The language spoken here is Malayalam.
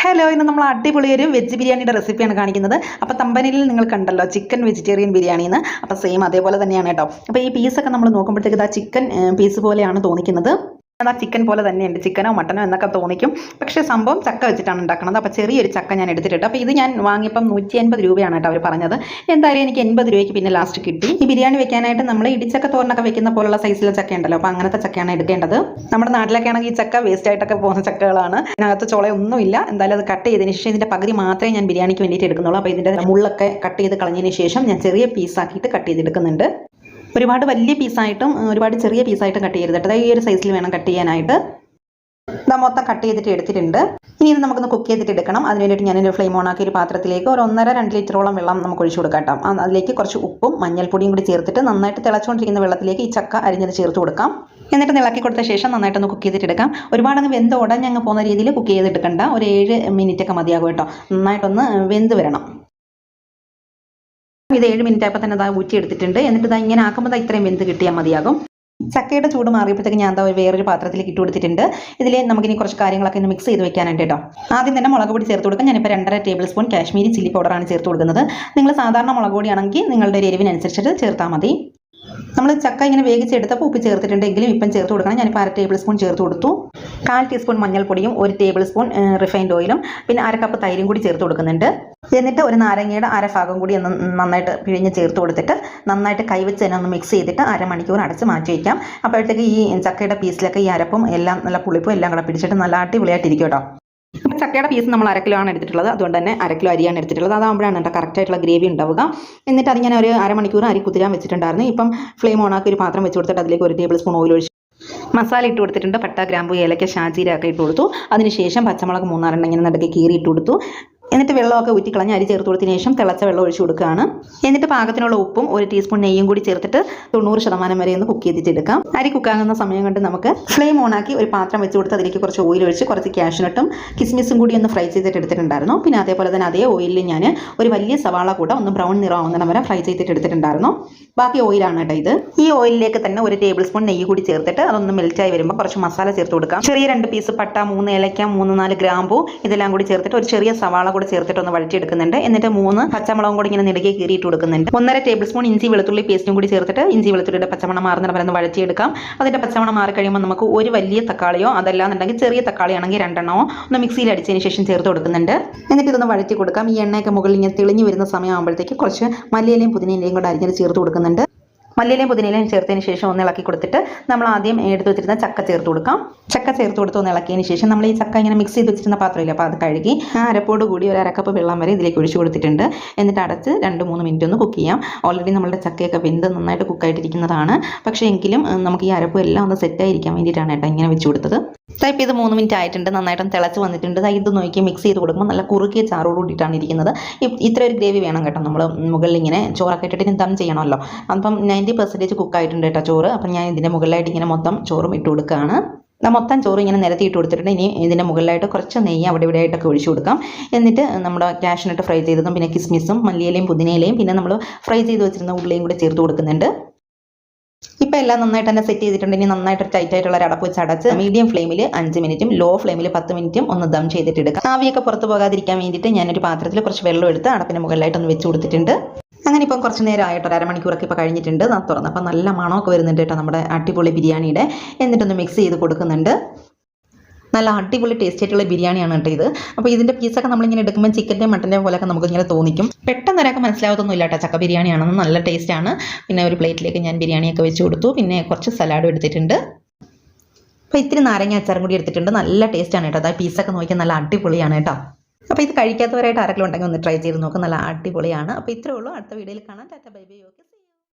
ഹലോ ഇന്ന് നമ്മൾ അടിപൊളി ഒരു വെജ് ബിരിയാണിയുടെ റെസിപ്പിയാണ് കാണിക്കുന്നത്. അപ്പോൾ തമ്പനിയിൽ നിങ്ങൾ കണ്ടല്ലോ ചിക്കൻ വെജിറ്റേറിയൻ ബിരിയാണി എന്ന് അപ്പോൾ സെയിം അതേപോലെ തന്നെയാണ് കേട്ടോ. അപ്പോൾ ഈ പീസൊക്കെ നമ്മൾ നോക്കുമ്പോഴത്തേക്ക് ഇതാ ചിക്കൻ പീസ് പോലെയാണ് തോന്നിക്കുന്നത്. അതാ ചിക്കൻ പോലെ തന്നെയുണ്ട്. ചിക്കനോ മട്ടനോ എന്നൊക്കെ തോന്നിക്കും. പക്ഷേ സംഭവം ചക്ക വെച്ചിട്ടാണ് ഉണ്ടാക്കുന്നത്. അപ്പോൾ ചെറിയൊരു ചക്ക ഞാൻ എടുത്തിട്ടുണ്ട്. അപ്പോൾ ഇത് ഞാൻ വാങ്ങിയപ്പം നൂറ്റി അൻപത് രൂപയാണ് കേട്ടോ അവർ പറഞ്ഞത്. എന്തായാലും എനിക്ക് എൺപത് രൂപയ്ക്ക് പിന്നെ ലാസ്റ്റ് കിട്ടി. ഈ ബിരിയാണി വെക്കാനായിട്ട് നമ്മൾ ഇടിച്ചക്ക തോരനൊക്കെ വെക്കുന്ന പോലുള്ള സൈസിലെ ചക്ക ഉണ്ടല്ലോ അപ്പോൾ അങ്ങനത്തെ ചക്കയാണ് എടുക്കേണ്ടത്. നമ്മുടെ നാട്ടിലൊക്കെ ആണെങ്കിൽ ഈ ചക്ക വേസ്റ്റ് ആയിട്ടൊക്കെ പോകുന്ന ചക്കകളാണ്. അതിനകത്ത് ചുളയൊന്നുമില്ല. എന്തായാലും അത് കട്ട് ചെയ്തതിന് ശേഷം ഇതിന്റെ പകുതി മാത്രമേ ഞാൻ ബിരിയാണിക്ക് വേണ്ടിയിട്ട് എടുക്കുന്നുള്ളൂ. അപ്പോൾ ഇതിന്റെ മുള്ളൊക്കെ കട്ട് ചെയ്ത് കളഞ്ഞതിന് ശേഷം ഞാൻ ചെറിയ പീസാക്കിയിട്ട് കട്ട് ചെയ്തെടുക്കുന്നുണ്ട്. ഒരുപാട് വലിയ പീസായിട്ടും ഒരുപാട് ചെറിയ പീസായിട്ടും കട്ട് ചെയ്യരുത് കേട്ടോ. ഈ ഒരു സൈസിൽ വേണം കട്ട് ചെയ്യാനായിട്ട്. ഇതാ മൊത്തം കട്ട് ചെയ്തിട്ട് എടുത്തിട്ടുണ്ട്. ഇനി ഇത് നമുക്കൊന്ന് കുക്ക് ചെയ്തിട്ട് എടുക്കണം. അതിന് വേണ്ടിയിട്ട് ഞാനൊരു ഫ്ലെയിം ഓൺ ആക്കി ഒരു പാത്രത്തിലേക്ക് ഒരു ഒന്നര രണ്ട് ലിറ്ററോളം വെള്ളം നമുക്ക് ഒഴിച്ചു കൊടുക്കാം അതിലേക്ക് കുറച്ച് ഉപ്പും മഞ്ഞൾപ്പൊടിയും കൂടി ചേർത്തിട്ട് നന്നായിട്ട് തിളച്ചുകൊണ്ടിരിക്കുന്ന വെള്ളത്തിലേക്ക് ഈ ചക്ക അരിഞ്ഞത് ചേർത്ത് കൊടുക്കാം. എന്നിട്ട് ഇളക്കി കൊടുത്ത ശേഷം നന്നായിട്ട് ഒന്ന് കുക്ക് ചെയ്തിട്ട് എടുക്കാം. ഒരുപാട് അങ്ങ് വെന്ത് ഉടഞ്ഞങ്ങ് പോകുന്ന രീതിയിൽ കുക്ക് ചെയ്തെടുക്കണ്ട ഒരു ഏഴ് മിനിറ്റൊക്കെ മതിയാകും കേട്ടോ. നന്നായിട്ടൊന്ന് വെന്ത് വരണം. ഇത് ഏഴ് മിനിറ്റ് ആയപ്പോൾ തന്നെ ഊറ്റി എടുത്തിട്ടുണ്ട് എന്നിട്ട് ഇതാ ഇങ്ങനെ ആക്കുമ്പോൾ ഇത്രയും വെന്ത് കിട്ടിയാൽ മതിയാകും. ചക്കയുടെ ചൂട് മാറിയപ്പോഴത്തേക്ക് ഞാൻ എന്താ വേറൊരു പാത്രത്തിലേക്ക് ഇട്ട് കൊടുത്തിട്ടുണ്ട്. ഇതിൽ നമുക്കിനി കുറച്ച് കാര്യങ്ങളൊക്കെ ഒന്ന് മിക്സ് ചെയ്ത് വെക്കാനുണ്ട് കേട്ടോ. ആദ്യം തന്നെ മുളക് പൊടി ചേർത്ത് കൊടുക്കാം. ഞാനിപ്പോൾ രണ്ടര ടേബിൾ സ്പൂൺ കാശ്മീരി ചില്ലി പൗഡറാണ് ചേർത്ത് കൊടുക്കുന്നത്. നിങ്ങൾ സാധാരണ മുളക് പൊടിയാണെങ്കിൽ നിങ്ങളുടെ ഒരു എരിവിനനുസരിച്ചിട്ട് ചേർത്താൽ മതി. നമ്മൾ ചക്ക ഇങ്ങനെ വേവിച്ചെടുത്തപ്പോൾ ഉപ്പ് ചേർത്തിട്ടുണ്ടെങ്കിലും ഇപ്പം ചേർത്ത് കൊടുക്കണം. ഞാനിപ്പോൾ അര ടേബിൾ സ്പൂൺ ചേർത്ത് കൊടുത്തു. കാൽ ടീസ്പൂൺ മഞ്ഞൾപ്പൊടിയും ഒരു ടേബിൾ സ്പൂൺ റിഫൈൻഡ് ഓയിലും പിന്നെ അര കപ്പ് തൈരും കൂടി ചേർത്ത് കൊടുക്കുന്നുണ്ട്. എന്നിട്ട് ഒരു നാരങ്ങയുടെ അര ഭാഗം കൂടി ഒന്ന് നന്നായിട്ട് പിഴിഞ്ഞ് ചേർത്ത് കൊടുത്തിട്ട് നന്നായിട്ട് കൈവച്ച് തന്നെ ഒന്ന് മിക്സ് ചെയ്തിട്ട് അരമണിക്കൂർ അടച്ച് മാറ്റി വയ്ക്കാം അപ്പോഴത്തേക്ക് ഈ ചക്കയുടെ പീസിലൊക്കെ ഈ അരപ്പും എല്ലാം നല്ല പുളിപ്പും എല്ലാം കൂടെ പിടിച്ചിട്ട് നല്ല അടിപൊളിയായിട്ടിരിക്കും കേട്ടോ. ചക്കയുടെ പീസ് നമ്മൾ അര കിലോ ആണ് എടുത്തിട്ടുള്ളത്. അതുകൊണ്ട് തന്നെ അര കിലോ അരിയാണ് എടുത്തിട്ടുള്ളത്. അതാകുമ്പോഴാണ് കറക്റ്റ് ആയിട്ടുള്ള ഗ്രേവി ഉണ്ടാവുക. എന്നിട്ട് അത് ഞാൻ ഒരു അരമണിക്കൂർ അരി കുതിരാൻ വെച്ചിട്ടുണ്ടായിരുന്നു. ഇപ്പം ഫ്ലെയിം ഓണാക്കി ഒരു പാത്രം വെച്ച് കൊടുത്തിട്ട് അതിലേക്ക് ഒരു ടേബിൾ സ്പൂൺ ഓയിൽ ഒഴിച്ച് മസാല ഇട്ട് കൊടുത്തിട്ടുണ്ട്. പട്ട ഗ്രാമ്പു ഏലക്ക ഷാജീര ഒക്കെ ഇട്ട് കൊടുത്തു. അതിനുശേഷം പച്ചമുളക് മൂന്നാറെണ്ണം ഇങ്ങനെ നടുക്ക് കീറി ഇട്ട് കൊടുത്തു. എന്നിട്ട് വെള്ളമൊക്കെ ഊറ്റിക്കളഞ്ഞ് അരി ചേർത്ത് കൊടുത്തതിന് ശേഷം തിളച്ച വെള്ളം ഒഴിച്ചു കൊടുക്കുകയാണ്. എന്നിട്ട് പാകത്തിനുള്ള ഉപ്പും ഒരു ടീസ്പൂൺ നെയ്യും കൂടി ചേർത്തിട്ട് തൊണ്ണൂറ് ശതമാനം വരെ ഒന്ന് കുക്ക് ചെയ്തിട്ട് എടുക്കാം അരി കുക്കാകുന്ന സമയം കൊണ്ട് നമുക്ക് ഫ്ലെയിം ഓണാക്കി ഒരു പാത്രം വെച്ച് കൊടുത്ത് അതിലേക്ക് കുറച്ച് ഓയിൽ ഒഴിച്ച് കുറച്ച് ക്യാഷ്നട്ടും കിസ്മിസും കൂടി ഒന്ന് ഫ്രൈ ചെയ്തിട്ട് എടുത്തിട്ടുണ്ടായിരുന്നു. പിന്നെ അതേപോലെ തന്നെ അതേ ഓയിലിൽ ഞാൻ ഒരു വലിയ സവാള കൂടെ ഒന്ന് ബ്രൗൺ നിറമാവുന്നിടം വരെ ഫ്രൈ ചെയ്തിട്ട് എടുത്തിട്ടുണ്ടായിരുന്നു. ബാക്കി ഓയിലാണ് കേട്ടോ ഇത്. ഈ ഓയിലിലേക്ക് തന്നെ ഒരു ടേബിൾ സ്പൂൺ നെയ്യ് കൂടി ചേർത്തിട്ട് അതൊന്ന് മെൽറ്റായി വരുമ്പോൾ കുറച്ച് മസാല ചേർത്ത് കൊടുക്കാം. ചെറിയ രണ്ട് പീസ് പട്ട മൂന്ന് ഏലക്ക മൂന്ന് നാല് ഗ്രാമ്പു ഇതെല്ലാം കൂടി ചേർത്തിട്ട് ഒരു ചെറിയ സവാള കൂടി ചേർത്തിട്ട് ഒന്ന് വഴറ്റിയെടുക്കുന്നുണ്ട്. എന്നിട്ട് മൂന്ന് പച്ചമുളകും കൂടി ഇങ്ങനെ നെടുകെ കീറിയിട്ട് കൊടുക്കുന്നുണ്ട്. ഒന്നര ടേബിൾ സ്പൂൺ ഇഞ്ചി വെളുത്തുള്ളി പേസ്റ്റും കൂടി ചേർത്തിട്ട് ഇഞ്ചി വെളുത്തുള്ളിയുടെ പച്ചമണം മാറുന്ന വരെ ഒന്ന് വഴറ്റിയെടുക്കാം. അതിന്റെ പച്ചമണം മാറി കഴിയുമ്പോൾ നമുക്ക് ഒരു വലിയ തക്കാളിയോ അതല്ലാന്നുണ്ടെങ്കിൽ ചെറിയ തക്കാളിയാണെങ്കിൽ രണ്ടെണ്ണമോ ഒന്ന് മിക്സിയിൽ അടിച്ചതിന് ശേഷം ചേർത്ത് കൊടുക്കുന്നുണ്ട്. എന്നിട്ട് ഇതൊന്ന് വഴറ്റി കൊടുക്കാം. ഈ എണ്ണയൊക്കെ മുകളിൽ ഇങ്ങനെ തെളിഞ്ഞു വരുന്ന സമയമാകുമ്പോഴത്തേക്ക് കുറച്ച് മല്ലിയിലയും പുതിനയിലയും കൂടെ അരിഞ്ഞത് ചേർത്ത് കൊടുക്കുന്നുണ്ട്. മല്ലിയിലയും പുതിനയിലയും ചേർത്തതിന് ശേഷം ഒന്ന് ഇളക്കി കൊടുത്തിട്ട് നമ്മൾ ആദ്യം എടുത്ത് വെച്ചിരുന്ന ചക്ക ചേർത്ത് കൊടുക്കാം. ചക്ക ചേർത്ത് കൊടുത്ത് ഒന്ന് ഇളക്കിയതിന് ശേഷം നമ്മൾ ഈ ചക്ക ഇങ്ങനെ മിക്സ് ചെയ്ത് വെച്ചിരുന്ന പാത്രമില്ല അപ്പോൾ അത് കഴുകി ആ അരപ്പോട് കൂടി ഒരു അരക്കപ്പ് വെള്ളം വരെ ഇതിലേക്ക് ഒഴിച്ചു കൊടുത്തിട്ടുണ്ട്. എന്നിട്ട് അടച്ച് രണ്ട് മൂന്ന് മിനിറ്റ് ഒന്ന് കുക്ക് ചെയ്യാം. ഓൾറെഡി നമ്മുടെ ചക്കയൊക്കെ വെന്ത് നന്നായിട്ട് കുക്കായിട്ടിരിക്കുന്നതാണ് പക്ഷേ എങ്കിലും നമുക്ക് ഈ അരപ്പ് എല്ലാം ഒന്ന് സെറ്റായിരിക്കാൻ വേണ്ടിയിട്ടാണ് കേട്ടോ ഇങ്ങനെ വെച്ച് കൊടുത്തത്. ടൈപ്പ് ചെയ്ത് മൂന്ന് മിനിറ്റ് ആയിട്ടുണ്ട്. നന്നായിട്ടും തിളച്ച് വന്നിട്ടുണ്ട്. ദാ ഇത് നോക്കി മിക്സ് ചെയ്ത് കൊടുക്കുമ്പോൾ നല്ല കുറുക്കിയ ചാറോട് കൂടിയിട്ടാണ് ഇരിക്കുന്നത്. ഇത്ര ഒരു ഗ്രേവി വേണം കേട്ടോ. നമ്മൾ മുകളിൽ ഇങ്ങനെ ചോറൊക്കെ ഇട്ടിട്ട് ദം ചെയ്യണമല്ലോ. അപ്പം നയന്റി പെർസെന്റേജ് കുക്കായിട്ടുണ്ട് കേട്ടോ ചോറ്. അപ്പം ഞാൻ ഇതിന്റെ മുകളിലായിട്ട് ഇങ്ങനെ മൊത്തം ചോറും ഇട്ട് കൊടുക്കുകയാണ്. മൊത്തം ചോറ് ഇങ്ങനെ നിരത്തി ഇട്ട് കൊടുത്തിട്ടുണ്ട്. ഇനി ഇതിന്റെ മുകളിലായിട്ട് കുറച്ച് നെയ്യ് അവിടെ ഇവിടെ ആയിട്ടൊക്കെ ഒഴിച്ചു കൊടുക്കാം. എന്നിട്ട് നമ്മുടെ ക്യാഷിനിട്ട് ഫ്രൈ ചെയ്തതും പിന്നെ കിസ്മിസും മല്ലിയിലയും പുതിനയിലയും പിന്നെ നമ്മൾ ഫ്രൈ ചെയ്ത് വെച്ചിരുന്ന ഉള്ളിയും കൂടെ ചേർത്ത് കൊടുക്കുന്നുണ്ട്. ഇപ്പം എല്ലാം നന്നായിട്ട് തന്നെ സെറ്റ് ചെയ്തിട്ടുണ്ട്. ഇനി നന്നായിട്ട് ടൈറ്റ് ആയിട്ടുള്ള ഒരു അടപ്പ് വെച്ച് അടച്ച് മീഡിയം ഫ്ലെയിമിൽ അഞ്ച് മിനിറ്റും ലോ ഫ്ലെയിമിൽ പത്ത് മിനിറ്റും ഒന്ന് ദം ചെയ്തിട്ട് എടുക്കാം ആവിയൊക്കെ പുറത്ത് പോകാതിരിക്കാൻ വേണ്ടിയിട്ട് ഞാനൊരു പാത്രത്തിൽ കുറച്ച് വെള്ളം എടുത്ത് അടപ്പിന് മുകളിലായിട്ട് ഒന്ന് വെച്ച് കൊടുത്തിട്ടുണ്ട്. അങ്ങനെ ഇപ്പം കുറച്ച് നേരം ആയിട്ട് ഒരു അരമണിക്കൂറൊക്കെ ഇപ്പോൾ കഴിഞ്ഞിട്ടുണ്ട്. ഞാൻ തുറന്ന്. അപ്പം നല്ല മണമൊക്കെ വരുന്നുണ്ട് കേട്ടോ നമ്മുടെ അടിപൊളി ബിരിയാണിയുടെ. എന്നിട്ടൊന്ന് മിക്സ് ചെയ്ത് കൊടുക്കുന്നുണ്ട്. നല്ല അടിപൊളി ടേസ്റ്റ് ആയിട്ടുള്ള ബിരിയാണിയാണ് കേട്ടോ ഇത്. അപ്പോൾ ഇതിന്റെ പീസൊക്കെ നമ്മളിങ്ങനെ എടുക്കുമ്പോൾ ചിക്കന്റെ മട്ടന്റെ പോലെയൊക്കെ നമുക്ക് ഇങ്ങനെ തോന്നിക്കും. പെട്ടെന്ന് ഒരാൾക്ക് മനസ്സിലാവത്തൊന്നും ഇല്ല കേട്ടോ. ചക്ക ബിരിയാണിയാണെന്ന് നല്ല ടേസ്റ്റാണ് പിന്നെ ഒരു പ്ലേറ്റിലേക്ക് ഞാൻ ബിരിയാണിയൊക്കെ വെച്ച് കൊടുത്തു. പിന്നെ കുറച്ച് സലാഡും എടുത്തിട്ടുണ്ട്. അപ്പോൾ ഇത്തിരി നാരങ്ങ അച്ചാറും കൂടി എടുത്തിട്ടുണ്ട്. നല്ല ടേസ്റ്റാണ് കേട്ടോ. അതായത് പീസൊക്കെ നോക്കിയാൽ നല്ല അടിപൊളിയാണ് കേട്ടോ. അപ്പോൾ ഇത് കഴിക്കാത്തവരായിട്ട് ആരെങ്കിലും ഉണ്ടെങ്കിൽ ഒന്ന് ട്രൈ ചെയ്ത് നോക്കാം. നല്ല അടിപൊളിയാണ്. അപ്പോൾ ഇത്രയേ ഉള്ളൂ. അടുത്ത വീഡിയോയിൽ കാണാം. Tata bye bye. ഓക്കെ